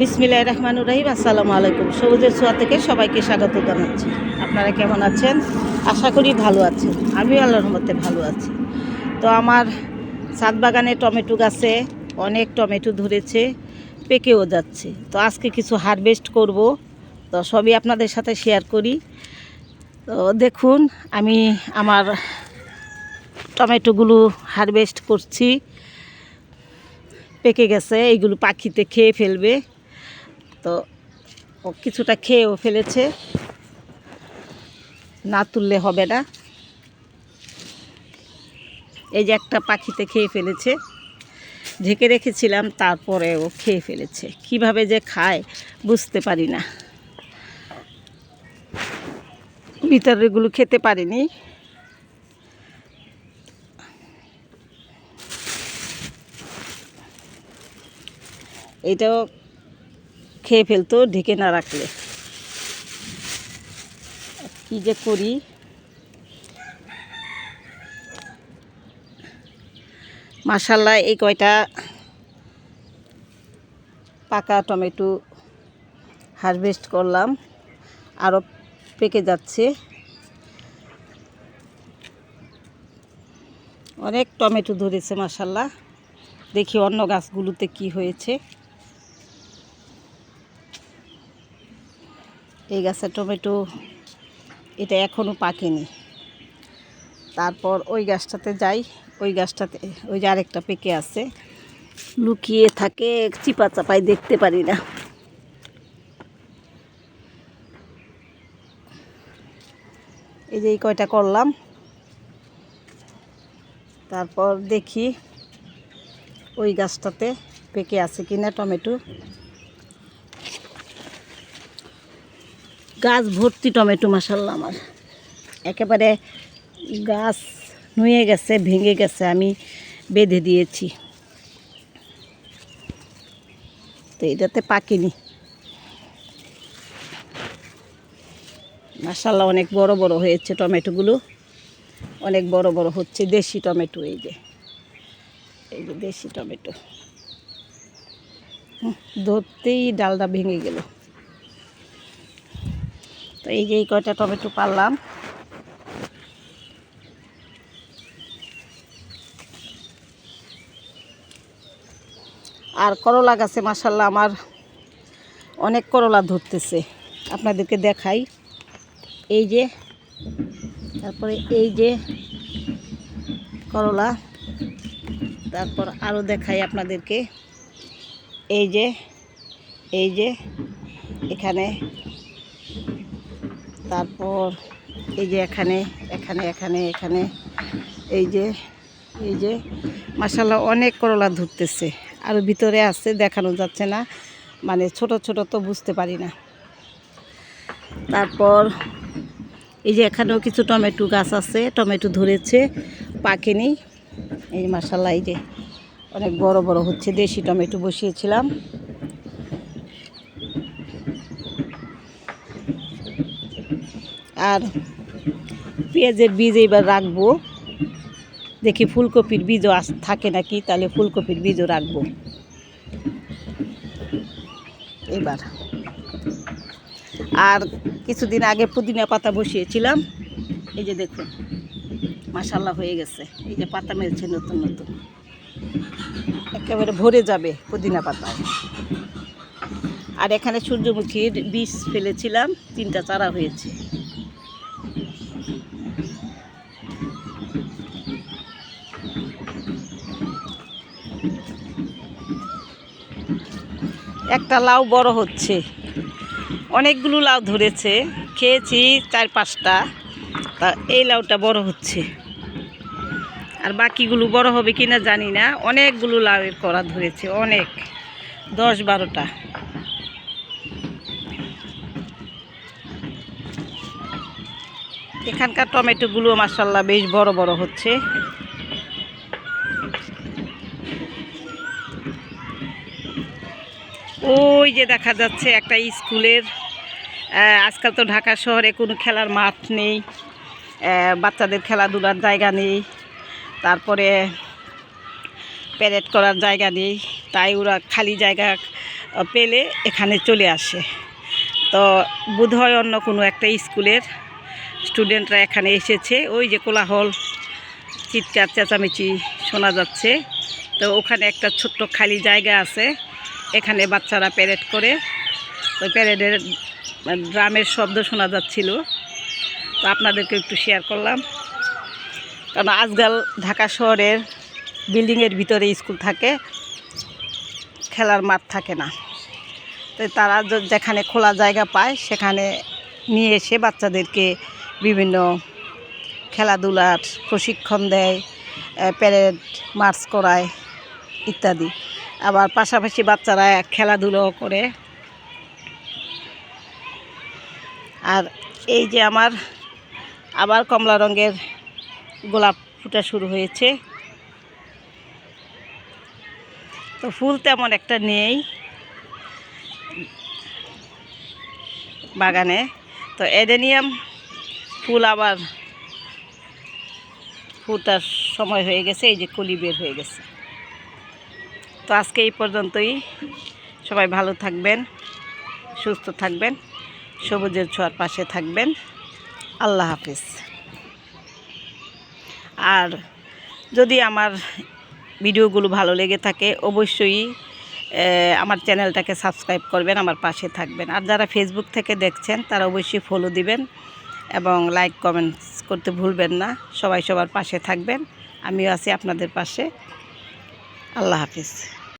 বিসমিল্লাহ রহমান রাহিম, আসসালামু আলাইকুম। সবুজের ছোঁয়া থেকে সবাইকে স্বাগত জানাচ্ছি। আপনারা কেমন আছেন? আশা করি ভালো আছেন। আমিও আল্লাহর রহমতে ভালো আছি। তো আমার ছাদ বাগানে টমেটো গাছে অনেক টমেটো ধরেছে, পেকেও যাচ্ছে। তো আজকে কিছু হারভেস্ট করব। তো সবই আপনাদের সাথে শেয়ার করি। তো দেখুন, আমি আমার টমেটোগুলো হারভেস্ট করছি। পেকে গেছে, এইগুলো পাখিতে খেয়ে ফেলবে। তো ও কিছুটা খেয়েও ফেলেছে। না তুললে হবে না। এই যে একটা পাখিতে খেয়ে ফেলেছে। ঢেকে রেখেছিলাম, তারপরে ও খেয়ে ফেলেছে। কীভাবে যে খায় বুঝতে পারি না। ভিতরেগুলো খেতে পারিনি। এটাও খেয়ে ফেলতো ঢেকে না রাখলে। কী যে করি? মাসাল্লাহ এই কয়টা পাকা টমেটো হারভেস্ট করলাম, আরও পেকে যাচ্ছে। অনেক টমেটো ধরেছে মাসাল্লাহ দেখি অন্য গাছগুলোতে কি হয়েছে। এই গাছের টমেটো, এটা এখনও পাকেনি। তারপর ওই গাছটাতে যাই, ওই গাছটাতে, ওই যে আরেকটা পেকে আছে। লুকিয়ে থাকে চিপা চাপাই দেখতে পারি না। এই যে এই কয়টা করলাম। তারপর দেখি ওই গাছটাতে পেকে আছে কিনা টমেটো। গাছ ভর্তি টমেটো মাসাল্লাহ আমার। একেবারে গাছ নুয়ে গেছে, ভেঙে গেছে, আমি বেঁধে দিয়েছি। তো এটাতে পাকেনি। মাসাল্লাহ অনেক বড় বড় হয়েছে টমেটোগুলো। অনেক বড় বড় হচ্ছে দেশি টমেটো এই যে। এই যে দেশি টমেটো। ধরতেই ডালটা ভেঙে গেল। তো এই যে এই কয়টা টমেটো পারলাম। আর করলা গাছে মাসাল্লাহ আমার অনেক করলা ধরতেছে। আপনাদেরকে দেখাই। এই যে, তারপরে এই যে করলা, তারপর আরও দেখাই আপনাদেরকে। এই যে এই যে, এখানে তারপর এই যে এখানে এখানে এখানে এখানে, এই যে এই যে মাসাল্লাহ অনেক করলা ধরতেছে। আর ভিতরে আছে, দেখানো যাচ্ছে না। মানে ছোট ছোট তো বুঝতে পারি না। তারপর এই যে এখানেও কিছু টমেটো গাছ আছে, টমেটো ধরেছে, পাকেনি। এই মাসাল্লাহ এই যে অনেক বড় বড় হচ্ছে। দেশি টমেটো বসিয়েছিলাম। আর পেঁয়াজের বীজ এইবার রাখব। দেখি ফুলকপির বীজও আস, থাকে নাকি, তাহলে ফুলকপির বীজও রাখব। এবার আর কিছুদিন আগে পুদিনা পাতা বসিয়েছিলাম। এই যে দেখুন মাসাল্লাহ হয়ে গেছে। এই যে পাতা মেলছে নতুন নতুন। একেবারে ভরে যাবে পুদিনা পাতায় আর এখানে সূর্যমুখীর বীজ ফেলেছিলাম, তিনটা চারা হয়েছে। একটা লাউ বড় হচ্ছে। অনেকগুলো লাউ ধরেছে। খেয়েছি চার পাঁচটা। তা এই লাউটা বড় হচ্ছে। আর বাকিগুলো বড় হবে কিনা জানি না। অনেকগুলো লাউয়ের করা ধরেছে, অনেক। দশ বারোটা। এখানকার টমেটোগুলো মাসাল্লাহ বেশ বড় বড় হচ্ছে। ওই যে দেখা যাচ্ছে একটা স্কুলের আজকাল তো ঢাকা শহরে কোনো খেলার মাঠ নেই বাচ্চাদের খেলাধুলার জায়গা নেই, তারপরে প্যারেড করার জায়গা নেই, তাই ওরা খালি জায়গা পেলে এখানে চলে আসে। তো বোধহয় অন্য কোনো একটা স্কুলের স্টুডেন্টরা এখানে এসেছে, ওই যে কোলাহল, চিৎকার, চেঁচামেচি শোনা যাচ্ছে। তো ওখানে একটা ছোট্ট খালি জায়গা আছে এখানে বাচ্চারা প্যারেড করে। ওই প্যারেডের ড্রামের শব্দ শোনা যাচ্ছিল। তো আপনাদেরকে একটু শেয়ার করলাম। কারণ আজকাল ঢাকা শহরের বিল্ডিংয়ের ভিতরে স্কুল থাকে, খেলার মাঠ থাকে না। তো তারা যেখানে খোলা জায়গা পায়, সেখানে নিয়ে এসে বাচ্চাদেরকে বিভিন্ন খেলাধুলার প্রশিক্ষণ দেয় প্যারেড মার্চ করায়, ইত্যাদি। আবার পাশাপাশি বাচ্চারা খেলাধুলো করে। আর এই যে আমার আবার কমলা রঙের গোলাপ ফুটা শুরু হয়েছে। তো ফুল তেমন একটা নেই বাগানে। তো এডেনিয়াম ফুল আবার ফুটার সময় হয়ে গেছে, এই যে কলি বের হয়ে গেছে। তো আজকে এই পর্যন্তই। সবাই ভালো থাকবেন, সুস্থ থাকবেন, সবুজের ছোঁয়ার পাশে থাকবেন। আল্লাহ হাফিজ। আর যদি আমার ভিডিওগুলো ভালো লেগে থাকে, অবশ্যই আমার চ্যানেলটাকে সাবস্ক্রাইব করবেন, আমার পাশে থাকবেন। আর যারা ফেসবুক থেকে দেখছেন, তারা অবশ্যই ফলো দিবেন এবং লাইক কমেন্টস করতে ভুলবেন না। সবাই সবার পাশে থাকবেন। আমিও আছি আপনাদের পাশে। আল্লাহ হাফিজ।